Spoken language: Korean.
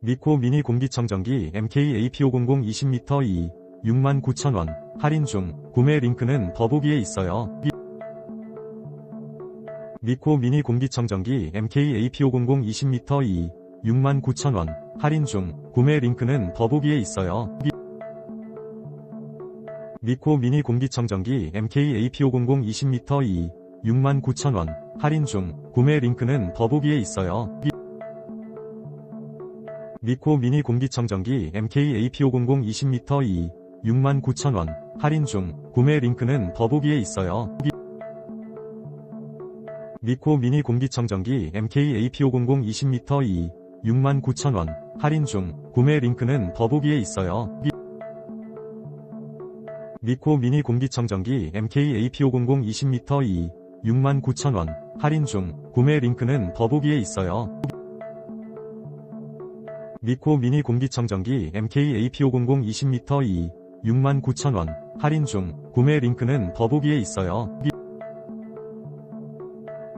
미코 미니 공기청정기 MK AP500 20m 2 69,000원 할인 중 구매 링크는 더보기에 있어요. 미- 미코 미니 공기청정기 MK AP500 20m 2 69,000원 할인 중 구매 링크는 더보기에 있어요. 미- 미코 미니 공기청정기 MK AP500 20m 2 69,000원 할인 중 구매 링크는 더보기에 있어요. 미- 미코 미니 공기청정기 MK AP500 20m 2 69,000원 할인 중 구매 링크는 더보기에 있어요. 미- 미코 미니 공기청정기 MK AP500 20m 2 69,000원 할인 중 구매 링크는 더보기에 있어요. 미- 미코 미니 공기청정기 MK AP500 20m 2 69,000원 할인 중 구매 링크는 더보기에 있어요. 미코 미니 공기청정기 MK AP500 20m 2 69,000원 할인 중 구매 링크는 더보기에 있어요. 미-